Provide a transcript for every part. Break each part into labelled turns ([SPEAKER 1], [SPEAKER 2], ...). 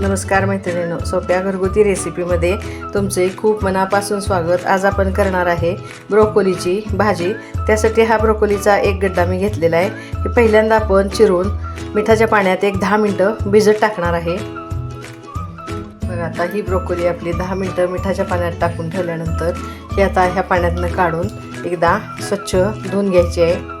[SPEAKER 1] नमस्कार मैत्रिणींनो सोप्या घरगुती रेसिपीमध्ये तुमचे खूप मनापासून स्वागत. आज आपण करणार आहे ब्रोकोलीची भाजी. त्यासाठी हा ब्रोकोलीचा एक गड्डा मी घेतलेला आहे. पहिल्यांदा आपण चिरून मिठाच्या पाण्यात एक दहा मिनटं भिजत टाकणार आहे. बघा आता ही ब्रोकोली आपली दहा मिनटं मिठाच्या पाण्यात टाकून ठेवल्यानंतर ही आता ह्या पाण्यातनं काढून एकदा स्वच्छ धुवून घ्यायची आहे.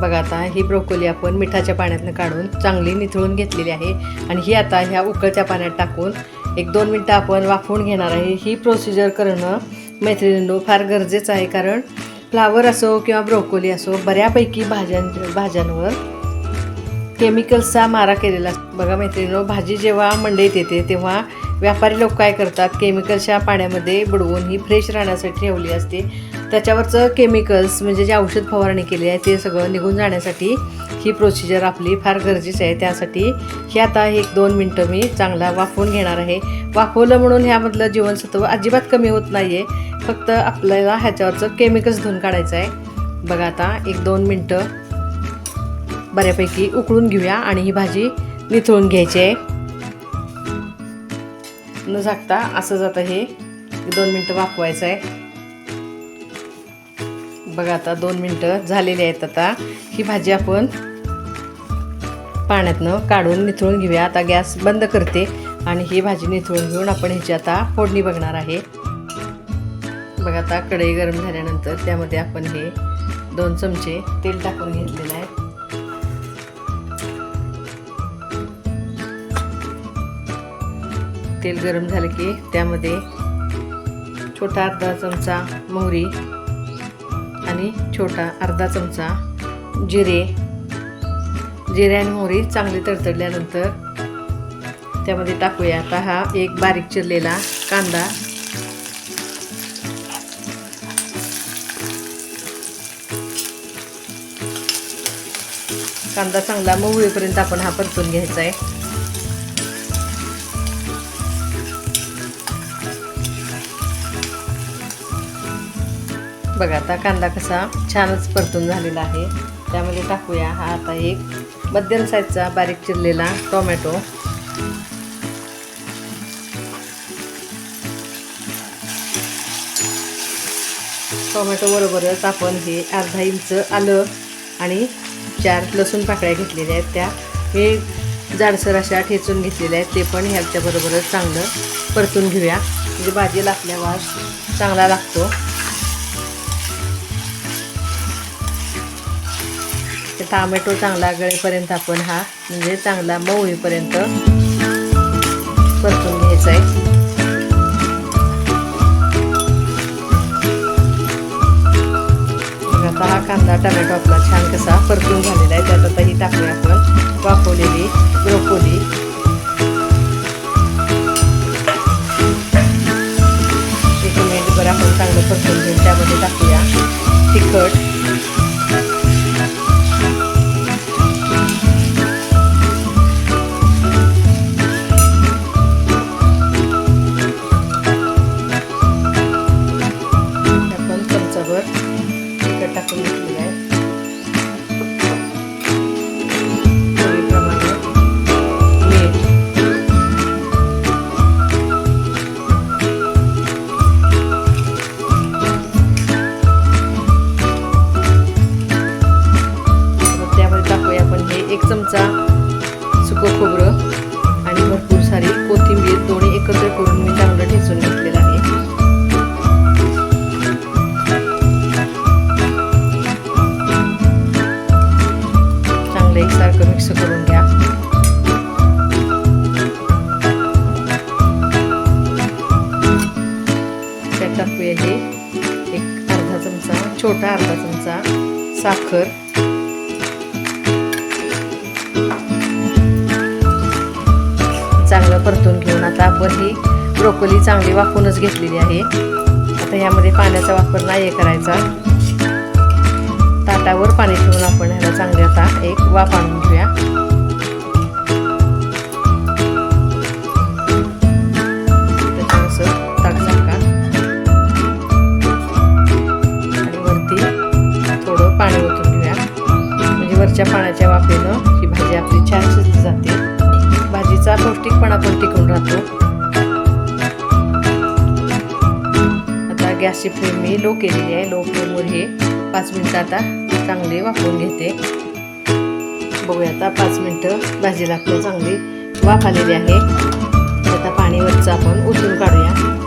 [SPEAKER 1] बघा आता ही ब्रोकोली आपण मिठाच्या पाण्यातनं काढून चांगली निथळून घेतलेली आहे. आणि ही आता ह्या उकळत्या पाण्यात टाकून एक दोन मिनटं आपण वाफवून घेणार आहे. ही प्रोसिजर करणं मैत्रिणींनो फार गरजेचं आहे कारण फ्लावर असो किंवा ब्रोकोली असो बऱ्यापैकी भाज्यां भाज्यांवर केमिकल्सचा मारा केलेला असतो. बघा मैत्रिणीनो भाजी जेव्हा मंडईत येते तेव्हा व्यापारी लोक काय करतात? केमिकलच्या पाण्यामध्ये बुडवून ही फ्रेश राहण्यासाठी ठेवली असते. त्याच्यावरचं केमिकल्स म्हणजे जे औषध फवारणी केली आहे ते सगळं निघून जाण्यासाठी ही प्रोसिजर आपली फार गरजेची आहे. त्यासाठी हे आता एक दोन मिनटं मी चांगला वाफवून घेणार आहे. वाफवलं म्हणून ह्यामधलं जीवनसत्व अजिबात कमी होत नाही आहे फक्त आपल्याला ह्याच्यावरचं केमिकल्स धुवून काढायचं आहे. बघा आता एक दोन मिनटं बऱ्यापैकी उकळून घेऊया आणि ही भाजी निथळून घ्यायची आहे. न झाकता असं जातं हे दोन मिनटं वाफवायचं आहे. बघा आता दोन मिनटं झालेली आहेत आता. ही भाजी आपण पाण्यातनं काढून निथळून घेऊया. आता गॅस बंद करते आणि ही भाजी निथळून घेऊन आपण ह्याची आता फोडणी बघणार आहे. बघा आता कढई गरम झाल्यानंतर त्यामध्ये आपण हे दोन चमचे तेल टाकून घेतलेलं आहे. तेल गरम झालं की त्यामध्ये छोटा अर्धा चमचा मोहरी आणि छोटा अर्धा चमचा जिरे. जिरे आणि मोहरी चांगली तडतडल्यानंतर त्यामध्ये टाकूया. आता हा एक बारीक चिरलेला कांदा. कांदा चांगला मोहळीपर्यंत आपण हा परतून घ्यायचा आहे. बघा आता कांदा कसा छानच परतून झालेला आहे. त्यामध्ये टाकूया हा आता एक मध्यम साईजचा बारीक चिरलेला टोमॅटो. टोमॅटो बरोबरच आपण हे अर्धा इंच आलं आणि चार लसूण पाकळ्या घेतलेल्या आहेत त्या. हे जाडसर अशा ठेचून घेतलेल्या आहेत ते पण ह्याच्याबरोबरच चांगलं परतून घेऊया. म्हणजे भाजीला आपल्या वास चांगला लागतो. टामॅटो चांगला गळेपर्यंत आपण हा म्हणजे चांगला मऊ होईपर्यंत परतून घ्यायचा आहे. आता हा कांदा टमॅटो आपला छान कसा परतून झालेला आहे. त्यात आता ही टाकूया आपण वाफवलेली ब्रोकोली. छोटा अर्धा चमचा साखर. चांगलं परतून घेऊन आता आपण ही ब्रोकोली चांगली वाफूनच घेतलेली आहे. आता यामध्ये पाण्याचा वापर नाही करायचा. ताटावर पाणी ठेवून आपण ह्याला चांगले आता एक वाफ आणून घेऊया. ओतून पाण्याच्या वाफेनं ही भाजी आपली छान शिजली जाते. भाजीचा पौष्टिकपणा पण टिकून राहतो. आता गॅसची फ्लेम मी लो केलेली आहे. लो फ्लेमवर हे पाच मिनटं आता चांगली वाफवून घेते. बघूया आता पाच मिनटं भाजीला आपल्या चांगली वाफ आलेली आहे. आता पाणीवरचं आपण उतरून काढूया.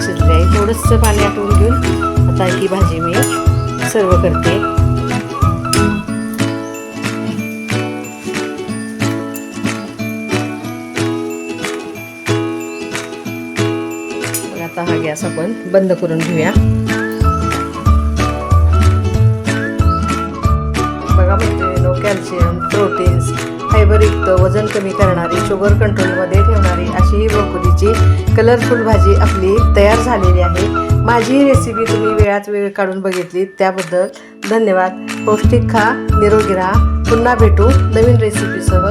[SPEAKER 1] छान आहे थोडंसं पाणी आटवून घेऊन आता ही भाजी मी सर्व करते. आता हा गॅस आपण बंद करून घेऊया. बघा म्हणजे, मैत्रिणीनो कॅल्शियम प्रोटीन्स फायबरयुक्त वजन कमी करणारी शुगर कंट्रोलमध्ये ठेवणारी अशी ही ब्रोकोलीची कलरफुल भाजी आपली तयार झालेली आहे. माझी रेसिपी तुम्ही वेळात वेळ काढून बघितली त्याबद्दल धन्यवाद. पौष्टिक खा निरोगी राहा. पुन्हा भेटू नवीन रेसिपीसह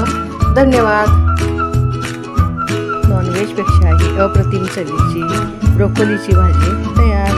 [SPEAKER 1] धन्यवाद. नॉनव्हेजपेक्षाही अप्रतिम चवीची ब्रोकोलीची भाजी तयार.